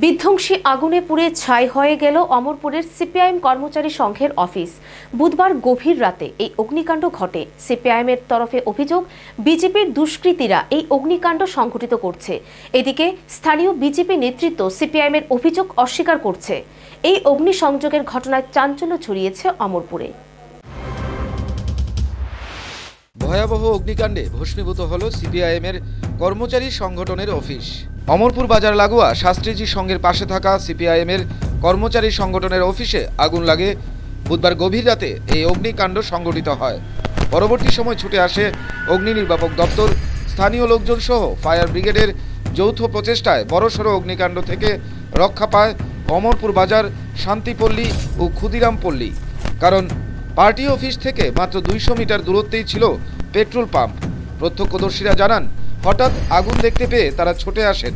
বিধ্বংসী আগুনে পুড়ে ছাই হয়ে গেল অমরপুরের সিপিআইএম কর্মচারী সংঘের অফিস। বুধবার গভীর রাতে এই অগ্নিকাণ্ড ঘটে। সিপিআইএমের তরফে অভিযোগ, বিজেপির দুষ্কৃতীরা এই অগ্নিকাণ্ড সংঘটিত করছে। এদিকে স্থানীয় বিজেপি নেতৃত্ব সিপিআইএমের অভিযোগ অস্বীকার করছে। এই অগ্নিসংযোগের ঘটনায় চাঞ্চল্য ছড়িয়েছে অমরপুরে। ভয়াবহ অগ্নিকাণ্ডে ভস্মীভূত হল সিপিআইএমের কর্মচারী সংগঠনের অফিস। অমরপুর বাজার লাগোয়া শাস্ত্রীজি সংঘের পাশে থাকা সিপিআইএমের কর্মচারী সংগঠনের অফিসে আগুন লাগে। বুধবার গভীর রাতে এই অগ্নিকাণ্ড সংঘটিত হয়। পরবর্তী সময় ছুটে আসে অগ্নি নির্বাপক দপ্তর। স্থানীয় লোকজন সহ ফায়ার ব্রিগেডের যৌথ প্রচেষ্টায় বড়সড় অগ্নিকাণ্ড থেকে রক্ষা পায় অমরপুর বাজার, শান্তিপল্লী ও ক্ষুদিরামপল্লী। কারণ পার্টি অফিস থেকে মাত্র দুইশো মিটার দূরত্বেই ছিল পেট্রোল পাম্প। প্রত্যক্ষদর্শীরা জানান হঠাৎ আগুন দেখতে পেয়ে তারা ছুটে আসেন।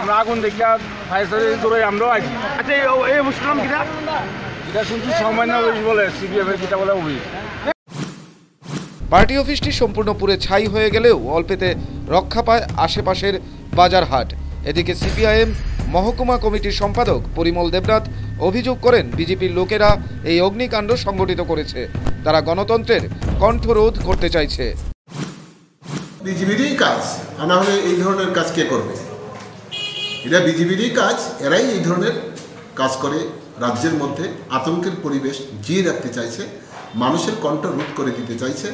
আমরা আগুন দেখিয়া ফায়ার সার্ভিস দৌড়ে আমরাও আছি। আচ্ছা এই এই অনুষ্ঠান কিনা এটা শুনছি সামান্য বলে এর পার্টি অফিসটি সম্পূর্ণ পুরে ছাই হয়ে গেলেও অল্পেতে রক্ষা পায় আশেপাশের বাজার হাট এদিকে সিপিআইএম মহকুমা কমিটির সম্পাদক পরিমল দেবনাথ অভিযোগ করেন, বিজেপির লোকেরা এই অগ্নিকাণ্ড সংগঠিত করেছে। তারা গণতন্ত্রের কণ্ঠরোধ করতে চাইছে। বিজেপিরই কাজ না হলে এই ধরনের কাজ কে করবে? এটা বিজেপিরই কাজ, এরাই এই ধরনের কাজ করে। রাজ্যের মধ্যে আতঙ্কের পরিবেশ জিয়ে রাখতে চাইছে, মানুষের কণ্ঠ রোধ করে দিতে চাইছে।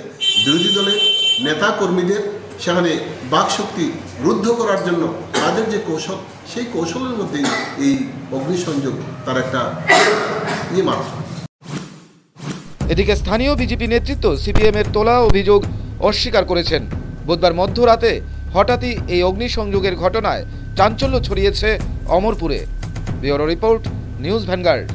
বিরোধী দলের নেতা কর্মীদের সেখানে বাকশক্তি রুদ্ধ করার জন্য তাদের যে কৌশল, সেই কৌশলের মধ্যে এই অগ্নিসংযোগ তার একটা ইয়ে মাত্র। এদিকে স্থানীয় বিজেপি নেতৃত্ব সিপিএম এর তোলা অভিযোগ অস্বীকার করেছেন। বুধবার মধ্যরাতে হঠাৎই এই অগ্নিসংযোগের ঘটনায় চাঞ্চল্য ছড়িয়েছে অমরপুরে। Bureau report, News Vanguard.